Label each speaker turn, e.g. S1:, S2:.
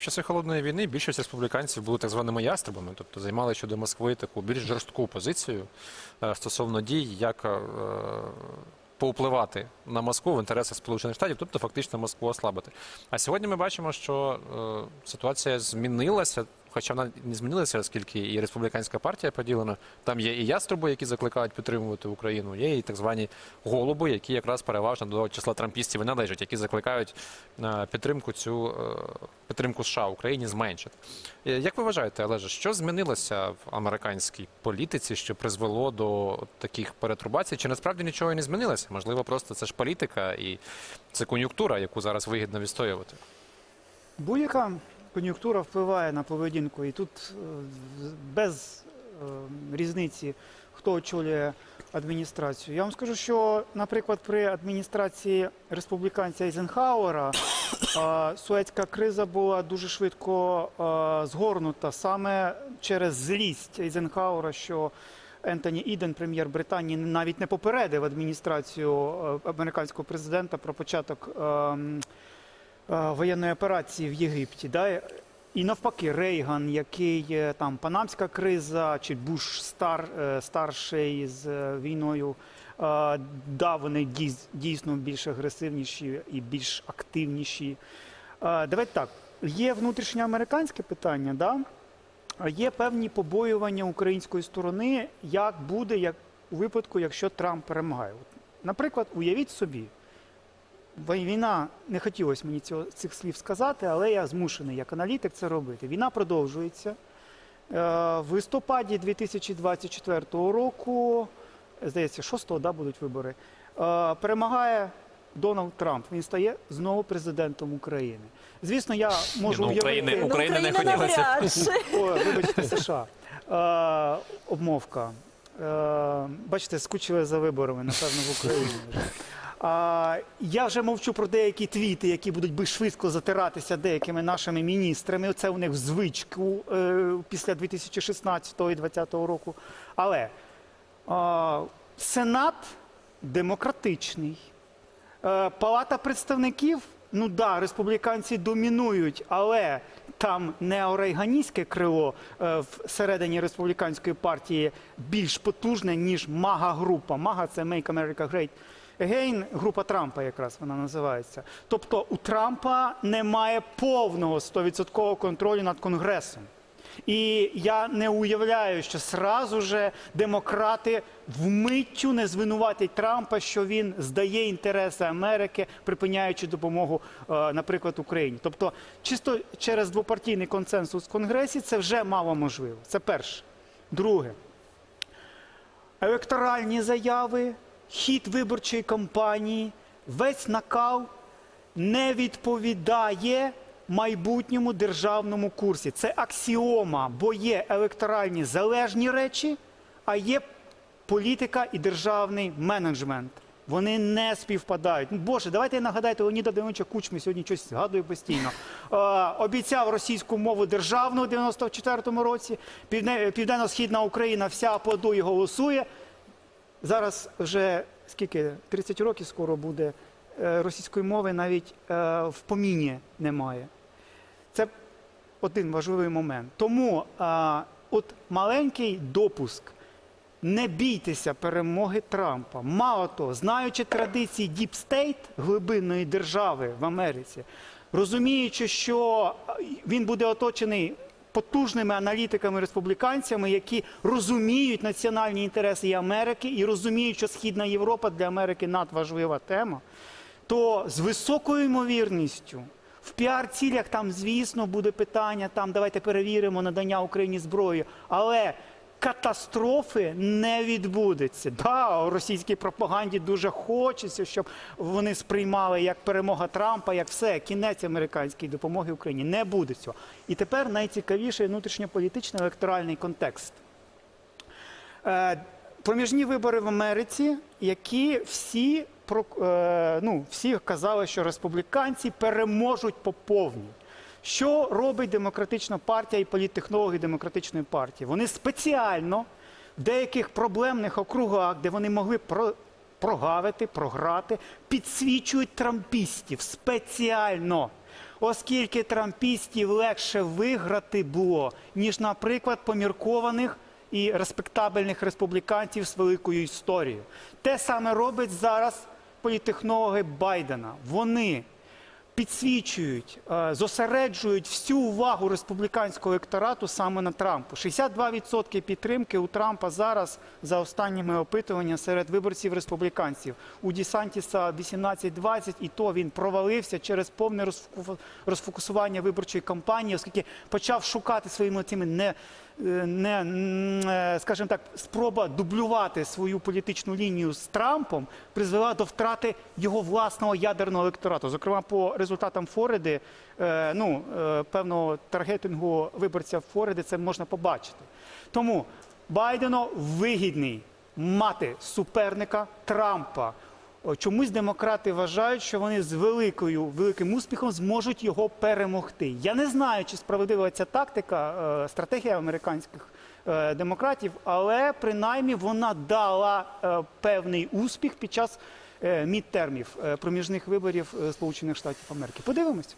S1: В часи холодної війни більшість республіканців були так званими ястребами, тобто займали щодо Москви таку більш жорстку позицію е, стосовно дій, як поупливати повпливати на Москву в інтересах Сполучених Штатів, тобто фактично Москву ослабити. А сьогодні ми бачимо, що е, ситуація змінилася. Хоча вона не змінилася, оскільки і республіканська партія поділена. Там є і яструби, які закликають підтримувати Україну, є і так звані голуби, які якраз переважно до числа трампістів і належать, які закликають е, підтримку цю е, підтримку США Україні зменшити. Е, Як ви вважаєте, Олеже, що змінилося в американській політиці, що призвело до таких перетрубацій? Чи насправді нічого і не змінилося? Можливо, просто це ж політика і це кон'юнктура, яку зараз вигідно відстоювати.
S2: Будь-яка кон'юнктура впливає на поведінку, і тут е, без е, різниці, хто очолює адміністрацію. Я вам скажу, що, наприклад, при адміністрації республіканця Ейзенхауера е, Суецька криза була дуже швидко згорнута саме через злість Ейзенхауера, що Ентоні Іден, прем'єр Британії, навіть не попередив адміністрацію е, американського президента про початок. Е, воєнної операції в Єгипті. Да? І навпаки, Рейган, який е, там панамська криза, чи Буш стар, е, старший з війною, да, вони дійсно більш агресивніші і більш активніші. Давайте так. Є внутрішньоамериканське питання, да? є певні побоювання української сторони, як буде як у випадку, якщо Трамп перемагає. Наприклад, уявіть собі, Війна не хотілося мені цього, цих слів сказати, але я змушений як аналітик це робити. Війна продовжується. Е, В листопаді 2024 року, здається, 6-го да, будуть вибори. е, Перемагає Дональд Трамп. Він стає знову президентом України. Звісно, я можу
S1: ну,
S2: уявити.
S1: України-
S3: Ну,
S1: Україна не хотілося.
S2: О, вибачте, США. Е, обмовка. Е, бачите, скучили за виборами, напевно, в Україні. вже. Я вже мовчу про деякі твіти, які будуть би швидко затиратися деякими нашими міністрами. Це у них звичку е, після 2016 і 2020 року. Але Сенат демократичний. Е, Палата представників, ну да, республіканці домінують, але там неорейганістське крило е, всередині республіканської партії більш потужне, ніж мага-група. Мага це Make America Great Again, група Трампа якраз вона називається. Тобто у Трампа немає повного 100% контролю над Конгресом. І я не уявляю, що сразу же демократи вмиттю не звинуватять Трампа, що він здає інтереси Америки, припиняючи допомогу, е, наприклад, Україні. Тобто, чисто через двопартійний консенсус в Конгресі це вже мало можливо. Це перше. Друге, електоральні заяви, хід виборчої кампанії, весь накал не відповідає майбутньому державному курсі. Це аксіома, бо є електоральні залежні речі, а є політика і державний менеджмент. Вони не співпадають. Боже, давайте я нагадайте Леоніда Давидовича Кучми, сьогодні щось згадую постійно. Е, обіцяв російську мову державну у 94-му році. Південно-східна Україна вся аплодує, голосує. Зараз вже скільки 30 років скоро буде е, російської мови навіть е, в поміні немає. Це один важливий момент. Тому от маленький допуск. Не бійтеся перемоги Трампа. Мало того, знаючи традиції State, глибинної держави в Америці, розуміючи, що він буде оточений потужними аналітиками республіканцями, які розуміють національні інтереси і Америки, і розуміють, що Східна Європа для Америки надважлива тема, то з високою ймовірністю в піар-цілях там, звісно, буде питання, там давайте перевіримо надання Україні зброї, але катастрофи не відбудеться. Да, у російській пропаганді дуже хочеться, щоб вони сприймали як перемога Трампа, як все, кінець американської допомоги Україні. Не буде цього. І тепер найцікавіший внутрішньополітичний електоральний контекст. Е, Проміжні вибори в Америці, які всі е, ну, всі казали, що республіканці переможуть по повній. Що робить демократична партія і політтехнологи демократичної партії? Вони спеціально в деяких проблемних округах, де вони могли про, прогавити, програти, підсвічують трампістів спеціально. Оскільки трампістів легше виграти було, ніж, наприклад, поміркованих і респектабельних республіканців з великою історією. Те саме робить зараз політехнологи Байдена. Вони підсвічують, е, зосереджують всю увагу республіканського електорату саме на Трампу. 62% підтримки у Трампа зараз за останніми опитуваннями серед виборців республіканців. У Дісантіса 18-20, і то він провалився через повне розфокусування виборчої кампанії, оскільки почав шукати своїми цими не. Не е, скажімо так, спроба дублювати свою політичну лінію з Трампом призвела до втрати його власного ядерного електорату. Зокрема, по результатам Флориди, е, ну е, певного таргетингу виборця Флориди це можна побачити. Тому Байдену вигідний мати суперника Трампа. Чомусь демократи вважають, що вони з великою великим успіхом зможуть його перемогти. Я не знаю, чи справедлива ця тактика, е, стратегія американських е, демократів, але принаймні вона дала е, певний успіх під час е, мідтермів, е, проміжних виборів е, Сполучених Штатів Америки. Подивимось.